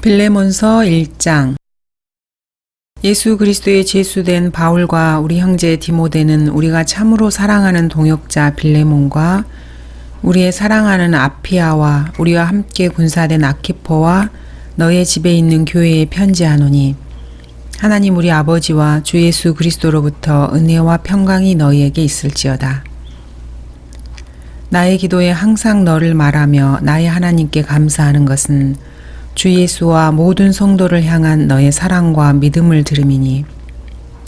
빌레몬서 1장 예수 그리스도의 제수된 바울과 우리 형제 디모데는 우리가 참으로 사랑하는 동역자 빌레몬과 우리의 사랑하는 아피아와 우리와 함께 군사된 아키포와 너의 집에 있는 교회에 편지하노니 하나님 우리 아버지와 주 예수 그리스도로부터 은혜와 평강이 너희에게 있을지어다. 나의 기도에 항상 너를 말하며 나의 하나님께 감사하는 것은 주 예수와 모든 성도를 향한 너의 사랑과 믿음을 들음이니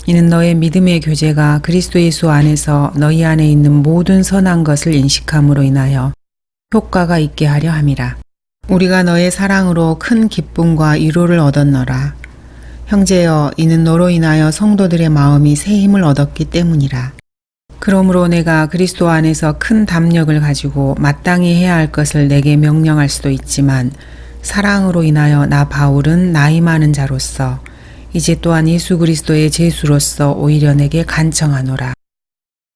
이는 너의 믿음의 교제가 그리스도 예수 안에서 너희 안에 있는 모든 선한 것을 인식함으로 인하여 효과가 있게 하려 함이라. 우리가 너의 사랑으로 큰 기쁨과 위로를 얻었노라. 형제여 이는 너로 인하여 성도들의 마음이 새 힘을 얻었기 때문이라. 그러므로 내가 그리스도 안에서 큰 담력을 가지고 마땅히 해야 할 것을 내게 명령할 수도 있지만 사랑으로 인하여 나 바울은 나이 많은 자로서 이제 또한 예수 그리스도의 제수로서 오히려 내게 간청하노라.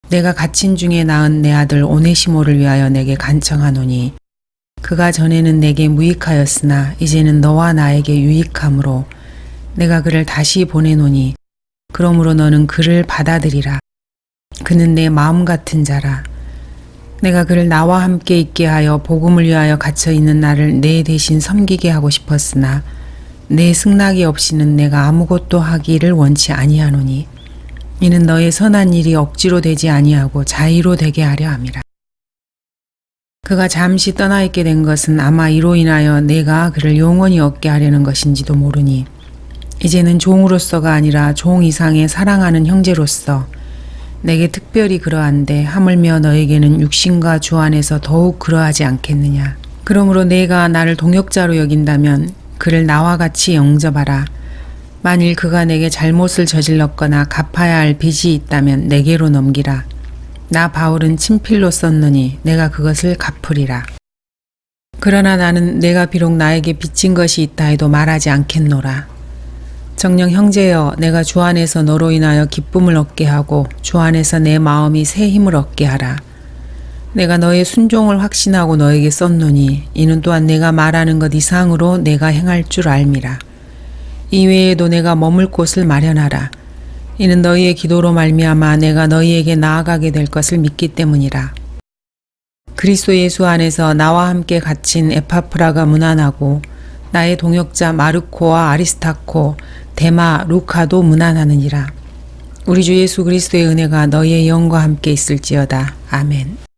내가 갇힌 중에 낳은 내 아들 오네시모를 위하여 내게 간청하노니 그가 전에는 내게 무익하였으나 이제는 너와 나에게 유익함으로 내가 그를 다시 보내노니 그러므로 너는 그를 받아들이라. 그는 내 마음 같은 자라. 내가 그를 나와 함께 있게 하여 복음을 위하여 갇혀 있는 나를 내 대신 섬기게 하고 싶었으나 내 승낙이 없이는 내가 아무것도 하기를 원치 아니하노니 이는 너의 선한 일이 억지로 되지 아니하고 자의로 되게 하려 함이라. 그가 잠시 떠나 있게 된 것은 아마 이로 인하여 내가 그를 영원히 얻게 하려는 것인지도 모르니 이제는 종으로서가 아니라 종 이상의 사랑하는 형제로서 내게 특별히 그러한데 하물며 너에게는 육신과 주 안에서 더욱 그러하지 않겠느냐. 그러므로 내가 나를 동역자로 여긴다면 그를 나와 같이 영접하라. 만일 그가 내게 잘못을 저질렀거나 갚아야 할 빚이 있다면 내게로 넘기라. 나 바울은 친필로 썼느니 내가 그것을 갚으리라. 그러나 나는 내가 비록 나에게 빚진 것이 있다 해도 말하지 않겠노라. 정령 형제여 내가 주 안에서 너로 인하여 기쁨을 얻게 하고 주 안에서 내 마음이 새 힘을 얻게 하라. 내가 너의 순종을 확신하고 너에게 썼노니 이는 또한 내가 말하는 것 이상으로 내가 행할 줄 알미라. 이외에도 내가 머물 곳을 마련하라. 이는 너희의 기도로 말미암아 내가 너희에게 나아가게 될 것을 믿기 때문이라. 그리스도 예수 안에서 나와 함께 갇힌 에파프라가 무난하고 나의 동역자 마르코와 아리스타코, 데마, 루카도 무난하느니라. 우리 주 예수 그리스도의 은혜가 너희의 영과 함께 있을지어다. 아멘.